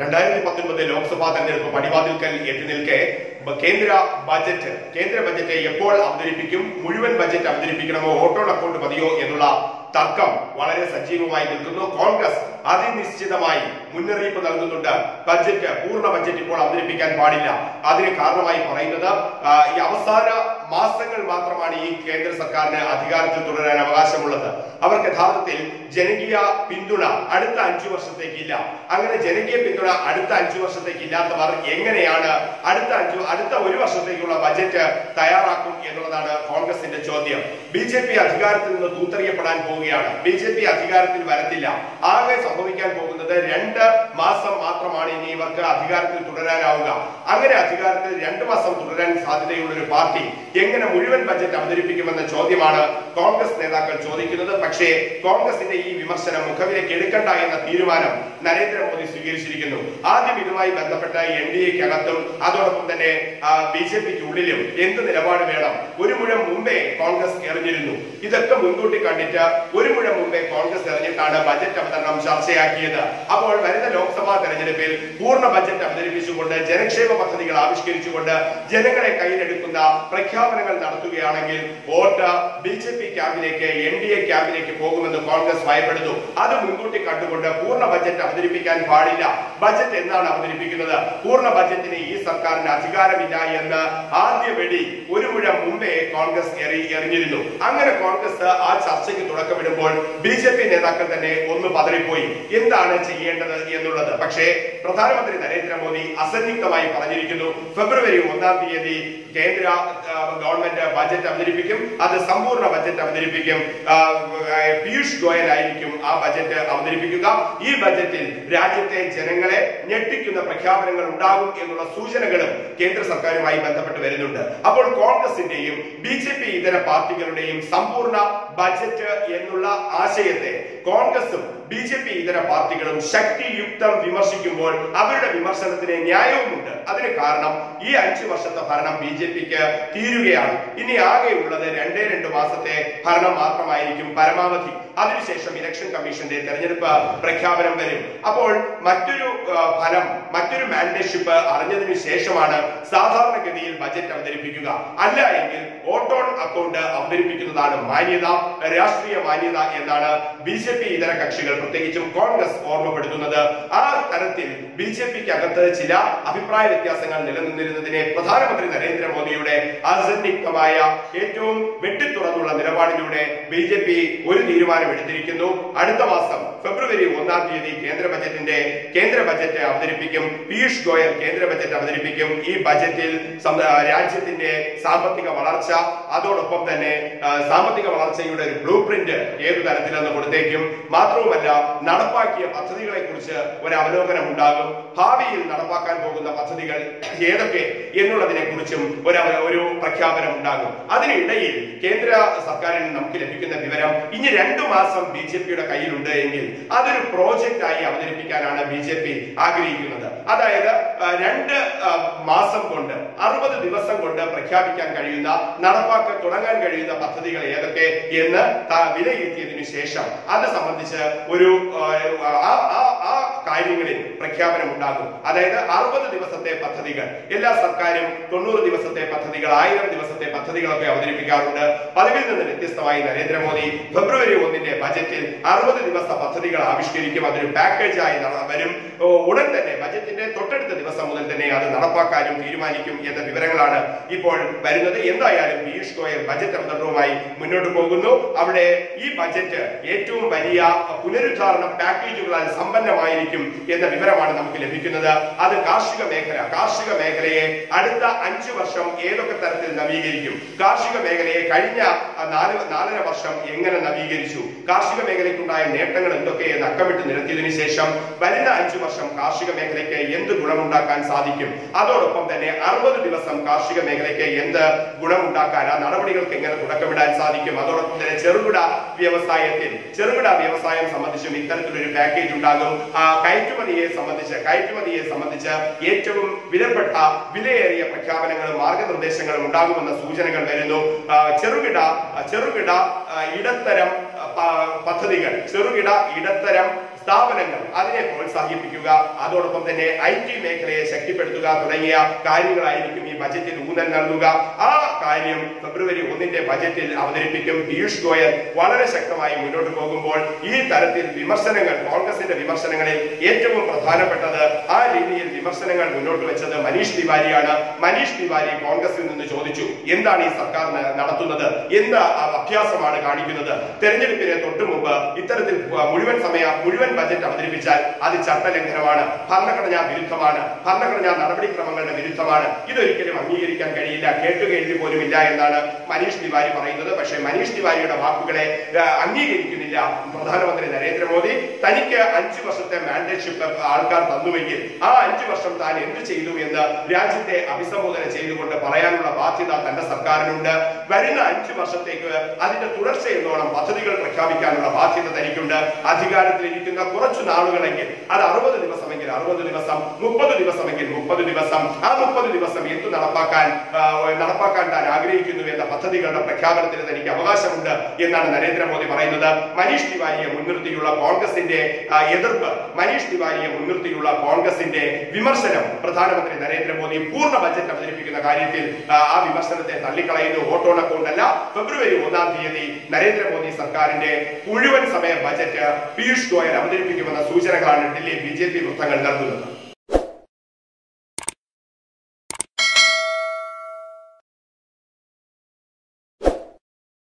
രണ്ടായിരത്തി പത്തൊൻപത് ലോക്സഭാ തെരഞ്ഞെടുപ്പ് പടിവാതിൽക്കൽ എത്തി നിൽക്കെ കേന്ദ്ര ബജറ്റ് കേന്ദ്ര ബജറ്റ് എപ്പോൾ അവതരിപ്പിക്കും മുഴുവൻ ബജറ്റ് അവതരിപ്പിക്കണമോ ഓട്ടോൺ അക്കൗണ്ട് മതിയോ എന്നുള്ള തർക്കം വളരെ സജീവമായി നിൽക്കുന്നു. കോൺഗ്രസ് അതിനിശ്ചിതമായി മുന്നറിയിപ്പ് നൽകുന്നുണ്ട്. ബജറ്റ് പൂർണ ബജറ്റ് ഇപ്പോൾ അവതരിപ്പിക്കാൻ പാടില്ല. അതിന് കാരണമായി പറയുന്നത് ഈ അവസാന മാസങ്ങൾ മാത്രമാണ് ഈ കേന്ദ്ര സർക്കാരിന് അധികാരത്തിൽ തുടരാൻ അവകാശമുള്ളത്. അവർക്ക് യഥാർത്ഥത്തിൽ ജനകീയ പിന്തുണ അടുത്ത അഞ്ചു വർഷത്തേക്ക് ഇല്ല. അങ്ങനെ ജനകീയ പിന്തുണ അടുത്ത അഞ്ചു വർഷത്തേക്ക് ഇല്ലാത്തവർ എങ്ങനെയാണ് അടുത്ത അഞ്ചു അടുത്ത ഒരു വർഷത്തേക്കുള്ള ബജറ്റ് തയ്യാറാക്കും എന്നുള്ളതാണ് കോൺഗ്രസിന്റെ ചോദ്യം. ബി ജെ പി അധികാരത്തിൽ നിന്ന് തൂത്തെറിയപ്പെടാൻ പോവുകയാണ്. ബി ജെ പി അധികാരത്തിൽ വരത്തില്ല. ആകെ സംഭവിക്കാൻ പോകുന്നത് രണ്ട് മാസം മാത്രമാണ് ഇനി ഇവർക്ക് അധികാരത്തിൽ തുടരാനാവുക. അങ്ങനെ അധികാരത്തിൽ രണ്ട് മാസം തുടരാൻ സാധ്യതയുള്ള ഒരു പാർട്ടി എങ്ങനെ മുഴുവൻ ബജറ്റ് അവതരിപ്പിക്കുമെന്ന ചോദ്യമാണ് കോൺഗ്രസ് നേതാക്കൾ ചോദിക്കുന്നത്. പക്ഷേ കോൺഗ്രസിന്റെ ഈ വിമർശനം മുഖവിലേക്ക് എടുക്കണ്ട എന്ന തീരുമാനം നരേന്ദ്രമോദി സ്വീകരിച്ചിരിക്കുന്നു. ആദ്യം ഇതുമായി ബന്ധപ്പെട്ട എൻ ഡി എക്കകത്തും അതോടൊപ്പം തന്നെ ബി ജെ പിക്ക് ഉള്ളിലും എന്ത് നിലപാട് വേണം? ഒരു മുഴം മുമ്പേ കോൺഗ്രസ് എറിഞ്ഞിരുന്നു. ഇതൊക്കെ മുൻകൂട്ടി കണ്ടിട്ട് ഒരു മുഴം മുമ്പേ കോൺഗ്രസ് എറിഞ്ഞിട്ടാണ് ബജറ്റ് അവതരണം ചർച്ചയാക്കിയത്. അപ്പോൾ വരുന്ന ലോക്സഭാ തെരഞ്ഞെടുപ്പിൽ പൂർണ ബജറ്റ് അവതരിപ്പിച്ചുകൊണ്ട് ജനക്ഷേമ പദ്ധതികൾ ആവിഷ്കരിച്ചുകൊണ്ട് ജനങ്ങളെ കയ്യിലെടുക്കുന്ന പ്രഖ്യാപനങ്ങൾ നടത്തുകയാണെങ്കിൽ വോട്ട് ബി ജെ പി ക്യാമ്പിലേക്ക് എൻ ഡി എ ക്യാമ്പിലേക്ക് പോകുമെന്ന് കോൺഗ്രസ് ഭയപ്പെടുന്നു. അത് മുൻകൂട്ടി കണ്ടുകൊണ്ട് പൂർണ ബജറ്റ് അവതരിപ്പിക്കാൻ പാടില്ല. ബജറ്റ് എന്നാണ് അവതരിപ്പിക്കുന്നത്? പൂർണ ബജറ്റിന് ഈ സർക്കാരിന് അധികാരമില്ല എന്ന് ആദ്യ വെടി ഒരു മുഴം മുമ്പേ കോൺഗ്രസ് എറി എറിഞ്ഞിരുന്നു. അങ്ങനെ കോൺഗ്രസ് ആ ചർച്ചയ്ക്ക് തുടക്കമിടുമ്പോൾ ബി ജെ പി നേതാക്കൾ തന്നെ ഒന്ന് പതറിപ്പോയി. എന്താണ് ചെയ്യേണ്ടത് എന്നുള്ളത്? പക്ഷേ പ്രധാനമന്ത്രി നരേന്ദ്രമോദി അസന്നിഗ്ധമായി പറഞ്ഞിരിക്കുന്നു. ഫെബ്രുവരി ഒന്നാം തീയതി കേന്ദ്ര ഗവൺമെന്റ് ബജറ്റ് അവതരിപ്പിക്കും. അത് സമ്പൂർണ ബജറ്റ് അവതരിപ്പിക്കും. പീയൂഷ് ഗോയൽ ആയിരിക്കും ആ ബജറ്റ് അവതരിപ്പിക്കുക. ഈ ബജറ്റിൽ രാജ്യത്തെ ജനങ്ങളെ ഞെട്ടിക്കുന്ന പ്രഖ്യാപനങ്ങൾ ഉണ്ടാകും എന്നുള്ള സൂചനകളും കേന്ദ്ര സർക്കാരുമായി ബന്ധപ്പെട്ട് വരുന്നുണ്ട്. അപ്പോൾ കോൺഗ്രസിന്റെയും ബി ഇതര പാർട്ടികളുടെയും സമ്പൂർണ ബജറ്റ് എന്നുള്ള ആശയത്തെ കോൺഗ്രസും ബി ജെ പി ഇതര പാർട്ടികളും ശക്തിയുക്തം വിമർശിക്കുമ്പോൾ അവരുടെ വിമർശനത്തിന് ന്യായവുമുണ്ട്. അതിന് കാരണം ഈ അഞ്ചു വർഷത്തെ ഭരണം ബി ജെ പിക്ക് തീരുകയാണ്. ഇനി ആകെയുള്ളത് രണ്ടേ രണ്ട് മാസത്തെ ഭരണം മാത്രമായിരിക്കും പരമാവധി. അതിനുശേഷം ഇലക്ഷൻ കമ്മീഷന്റെ തെരഞ്ഞെടുപ്പ് പ്രഖ്യാപനം വരും. അപ്പോൾ മറ്റൊരു ഫലം മറ്റൊരു മാൻഡേഷിപ്പ് അറിഞ്ഞതിനു ശേഷമാണ് സാധാരണഗതിയിൽ ബജറ്റ് അവതരിപ്പിക്കുക. അല്ല എങ്കിൽ ഓട്ടോൺ അക്കൗണ്ട് അവതരിപ്പിക്കുന്നതാണ് മാന്യത. രാഷ്ട്രീയ മാന്യത എന്നാണ് ബി ജെ പി ഇതര കക്ഷികൾ പ്രത്യേകിച്ചും കോൺഗ്രസ് ഓർമ്മപ്പെടുത്തുന്നത്. ആ തരത്തിൽ ബി ജെ പിക്ക് അകത്ത് ചില അഭിപ്രായ വ്യത്യാസങ്ങൾ നിലനിന്നിരുന്നതിനെ പ്രധാനമന്ത്രി നരേന്ദ്രമോദിയുടെ അസന്നിഗ്ധമായ ഏറ്റവും വെട്ടിത്തുറന്നുള്ള നിലപാടിലൂടെ ബി ജെ പി ഒരു തീരുമാനം എടുത്തിരിക്കുന്നു. അടുത്ത മാസം ഫെബ്രുവരി ഒന്നാം തീയതി കേന്ദ്ര ബജറ്റിന്റെ കേന്ദ്ര ബജറ്റ് അവതരിപ്പിക്കും. പീയൂഷ് ഗോയൽ കേന്ദ്ര ബജറ്റ് അവതരിപ്പിക്കും. ഈ ബജറ്റിൽ രാജ്യത്തിന്റെ സാമ്പത്തിക വളർച്ച അതോടൊപ്പം തന്നെ സാമ്പത്തിക വളർച്ചയുടെ ഒരു ബ്ലൂ പ്രിന്റ് ഏതു തരത്തിലെന്ന് കൊടുത്തേക്കും. മാത്രവുമല്ല നടപ്പാക്കിയ പദ്ധതികളെ കുറിച്ച് ഒരു അവലോകനം ഉണ്ടാകും. ഭാവിയിൽ നടപ്പാക്കാൻ പോകുന്ന പദ്ധതികൾ ഏതൊക്കെ എന്നുള്ളതിനെ കുറിച്ചും ഒരു ഒരു പ്രഖ്യാപനം ഉണ്ടാകും. അതിനിടയിൽ കേന്ദ്ര സർക്കാരിൽ നിന്ന് നമുക്ക് ലഭിക്കുന്ന വിവരം ഇനി രണ്ടു മാസം ബി ജെ പിയുടെ കയ്യിലുണ്ട് എങ്കിൽ അതൊരു പ്രോജക്റ്റ് ആയി അവതരിപ്പിക്കാനാണ് ബി ജെ പി ആഗ്രഹിക്കുന്നത്. അതായത് രണ്ട് മാസം കൊണ്ട് അറുപത് ദിവസം കൊണ്ട് പ്രഖ്യാപിക്കാൻ കഴിയുന്ന നടപ്പാക്കാൻ തുടങ്ങാൻ കഴിയുന്ന പദ്ധതികൾ ഏതൊക്കെ എന്ന് വിലയിരുത്തിയതിനു ശേഷം അത് സംബന്ധിച്ച് ഒരു ആ കാര്യങ്ങളിൽ പ്രഖ്യാപനം ഉണ്ടാകും. അതായത് അറുപത് ദിവസത്തെ പദ്ധതികൾ. എല്ലാ സർക്കാരും തൊണ്ണൂറ് ദിവസത്തെ പദ്ധതികൾ ആയിരം ദിവസത്തെ പദ്ധതികളൊക്കെ അവതരിപ്പിക്കാറുണ്ട്. പതിവിൽ നിന്ന് വ്യത്യസ്തമായി നരേന്ദ്രമോദി ഫെബ്രുവരി ഒന്നിന്റെ ബജറ്റിൽ അറുപത് ദിവസ പദ്ധതികൾ ആവിഷ്കരിക്കും. അതൊരു പാക്കേജായി വരും. ഉടൻ തന്നെ ബജറ്റിന്റെ തൊട്ടടുത്ത ദിവസം മുതൽ തന്നെ അത് നടപ്പാക്കാനും തീരുമാനിക്കും എന്ന വിവരങ്ങളാണ് ഇപ്പോൾ വരുന്നത്. എന്തായാലും പീയൂഷ് ഗോയൽ ബജറ്റ് അവതരണവുമായി മുന്നോട്ട് പോകുന്നു. അവിടെ ഈ ബജറ്റ് ഏറ്റവും വലിയ പുനരുദ്ധാരണ പാക്കേജുകളാൽ സമ്പന്നമായിരിക്കും എന്ന വിവരമാണ് നമുക്ക് ലഭിക്കുന്നത്. അത് കാർഷിക മേഖല കാർഷിക മേഖലയെ അടുത്ത അഞ്ചു വർഷം ഏതൊക്കെ തരത്തിൽ നവീകരിക്കും? കാർഷിക മേഖലയെ കഴിഞ്ഞ നാല് നാലര വർഷം എങ്ങനെ നവീകരിച്ചു? കാർഷിക മേഖലയ്ക്കുണ്ടായ നേട്ടങ്ങൾ എന്തൊക്കെയെന്ന് അക്കമിട്ട് നിരത്തിയതിനു ശേഷം വരുന്ന അഞ്ചു വർഷം കാർഷിക മേഖലയ്ക്ക് എന്ത് ഗുണമുണ്ടാക്കാൻ സാധിക്കും? അതോടൊപ്പം തന്നെ അറുപത് ദിവസം കാർഷിക മേഖലയ്ക്ക് എന്ത് ഗുണമുണ്ടാക്കാൻ ആ നടപടികൾക്ക് എങ്ങനെ തുടക്കമിടാൻ സാധിക്കും? അതോടൊപ്പം തന്നെ ചെറുകിട വ്യവസായത്തിൽ ചെറുകിട വ്യവസായം സംബന്ധിച്ചും ഇത്തരത്തിലൊരു പാക്കേജ് ഉണ്ടാകും. ആ, കയറ്റുമതിയെ സംബന്ധിച്ച് കയറ്റുമതിയെ സംബന്ധിച്ച് ഏറ്റവും വിലപ്പെട്ട വിലയേറിയ പ്രഖ്യാപനങ്ങളും മാർഗനിർദ്ദേശങ്ങളും ഉണ്ടാകുമെന്ന സൂചനകൾ വരുന്നു. ചെറുകിട ചെറുകിട ഇടത്തരം പദ്ധതികൾ ചെറുകിട ഇടത്തരം സ്ഥാപനങ്ങൾ അതിനെ പ്രോത്സാഹിപ്പിക്കുക അതോടൊപ്പം തന്നെ ഐ ടി മേഖലയെ ശക്തിപ്പെടുത്തുക തുടങ്ങിയ കാര്യങ്ങളായിരിക്കും ഈ ബജറ്റിൽ ഊന്നൽ നൽകുക. ആ കാര്യം ഫെബ്രുവരി ഒന്നിന്റെ ബജറ്റിൽ അവതരിപ്പിക്കും. പീയൂഷ് ഗോയൽ വളരെ ശക്തമായി മുന്നോട്ട് പോകുമ്പോൾ ഈ തരത്തിൽ വിമർശനങ്ങൾ കോൺഗ്രസിന്റെ വിമർശനങ്ങളിൽ ഏറ്റവും പ്രധാനപ്പെട്ടത് ആ രീതിയിൽ വിമർശനങ്ങൾ മുന്നോട്ട് വെച്ചത് മനീഷ് തിവാരിയാണ്. മനീഷ് തിവാരി കോൺഗ്രസിൽ നിന്ന് ചോദിച്ചു എന്താണ് ഈ സർക്കാർ നടത്തുന്നത്? എന്ത് അഭ്യാസമാണ് കാണിക്കുന്നത്? തെരഞ്ഞെടുപ്പിന് തൊട്ടു മുമ്പ് ഇത്തരത്തിൽ മുഴുവൻ സമയ മുഴുവൻ ബജറ്റ് അവതരിപ്പിച്ചാൽ അത് ചട്ടലംഘനമാണ് ഭരണഘടനാ വിരുദ്ധമാണ്. ഭരണഘടനാ നടപടിക്രമങ്ങളുടെ വിരുദ്ധമാണ്. ഇതൊരിക്കലും അംഗീകരിക്കാൻ കഴിയില്ല. കേട്ടുകേൾവി പോലും ഇല്ല എന്നാണ് മനീഷ് തിവാരി പറയുന്നത്. പക്ഷേ മനീഷ് തിവാരിയുടെ വാക്കുകളെ അംഗീകരിക്കുന്നില്ല പ്രധാനമന്ത്രി നരേന്ദ്രമോദി. തനിക്ക് അഞ്ചു വർഷത്തെ മാൻഡേറ്റ്ഷിപ്പ് ആൾക്കാർ തന്നുവെങ്കിൽ ആ അഞ്ചു വർഷം താൻ എന്ത് ചെയ്തു എന്ന് രാജ്യത്തെ അഭിസംബോധന ചെയ്തുകൊണ്ട് പറയാനുള്ള ബാധ്യത തന്റെ സർക്കാരിനുണ്ട്. വരുന്ന അഞ്ചു വർഷത്തേക്ക് അതിന്റെ തുടർച്ച എന്നോണം പദ്ധതികൾ പ്രഖ്യാപിക്കാനുള്ള ബാധ്യത തനിക്കുണ്ട്. അധികാരത്തിലിരിക്കുന്ന കുറച്ചു നാളുകളെങ്കിൽ അത് അറുപത് ദിവസമെങ്കിൽ അറുപത് ദിവസം മുപ്പത് ദിവസമെങ്കിൽ മുപ്പത് ദിവസം. ആ മുപ്പത് ദിവസം എന്തു നടപ്പാക്കാൻ നടപ്പാക്കാൻ താൻ ആഗ്രഹിക്കുന്നു എന്ന പദ്ധതികളുടെ പ്രഖ്യാപനത്തിന് തനിക്ക് അവകാശമുണ്ട് എന്നാണ് നരേന്ദ്രമോദി പറയുന്നത്. മനീഷ് തിവാരിയെ മുൻനിർത്തിയുള്ള കോൺഗ്രസിന്റെ എതിർപ്പ് മനീഷ് തിവാരിയെ മുൻനിർത്തിയുള്ള കോൺഗ്രസിന്റെ വിമർശനം പ്രധാനമന്ത്രി നരേന്ദ്രമോദി പൂർണ ബജറ്റ് അവതരിപ്പിക്കുന്ന കാര്യത്തിൽ ആ, വിമർശനത്തെ തള്ളിക്കളയുന്നു. ഓട്ടോൺ അക്കൗണ്ട് അല്ല. ഫെബ്രുവരി ഒന്നാം തീയതി നരേന്ദ്രമോദി സർക്കാരിന്റെ മുഴുവൻ സമയ ബജറ്റ് പീയൂഷ് ഗോയൽ അവതരിപ്പിക്കുമെന്ന സൂചനകളാണ് ഡൽഹി ബി ജെ പി വൃത്തങ്ങൾ നൽകുന്നത്